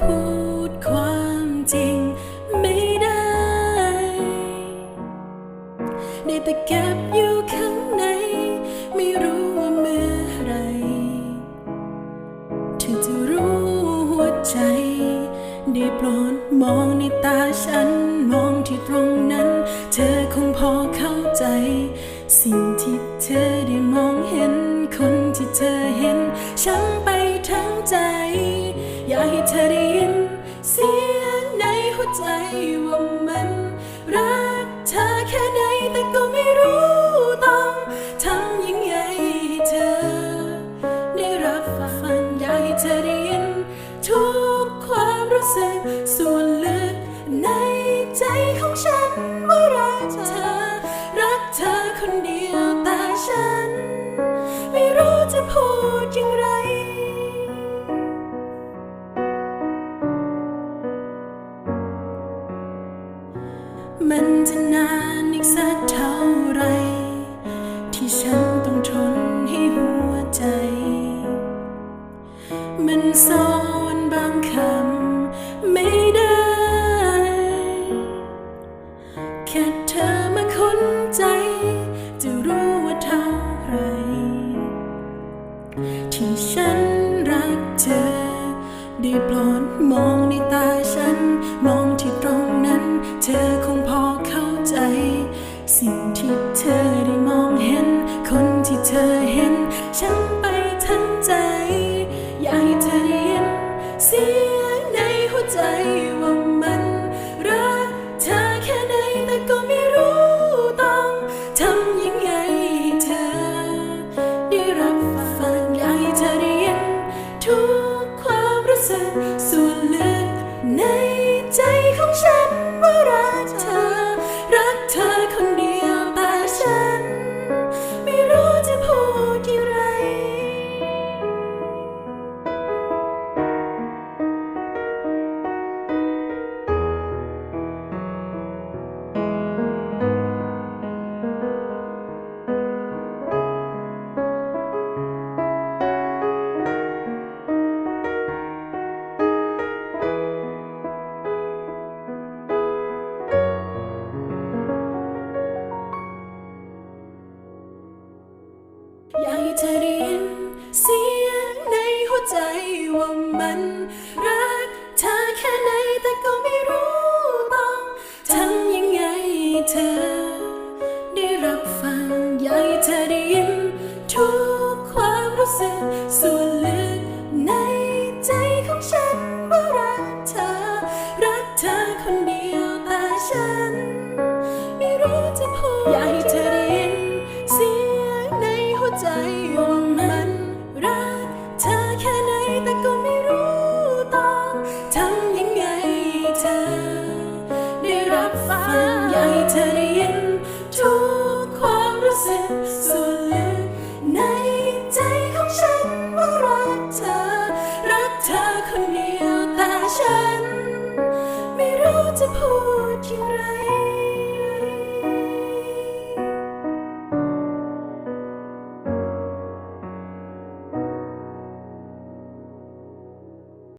พูดความจริงไม่ได้ ได้แต่เก็บอยู่ข้างใน ไม่รู้ว่าเมื่อไรเธอจะรู้หัวใจ ได้โปรดมองในตาฉัน มองที่ตรงนั้น เธอคงพอเข้าใจ สิ่งที่เธอได้มองเห็น ในหัวใจว่ามันรักเธอแค่ไหนแต่ก็ไม่รู้ต้องทำยังไงให้เธอ ได้รับฟังอยากให้เธอได้ยินทุกความรู้สึกส่วนลึกในใจของฉันว่ารักเธอ มันจะนานอีกสักเท่าไร ที่ฉันต้องทนให้หัวใจ มันซ่อนบางคำไม่ได้ แค่เธอมาคุ้นใจ จะรู้ว่าเท่าไร ที่ฉันรักเธอ ได้โปรดมองในตา ใจว่ามันรักเธอแค่ไหนแต่ก็ไม่รู้ต้องทำยังไงเธอ ได้รับฟังอยากให้เธอได้ยินทุกความรู้สึกส่วนลึกในใจของฉันว่ารักเธอ รักเธอคนเดียวแต่ฉัน ไม่รู้จะพูดอยากให้เธอได้ยินเสียงในหัวใจว่า คนเดียวแต่ฉัน ไม่รู้จะพูดอย่างไร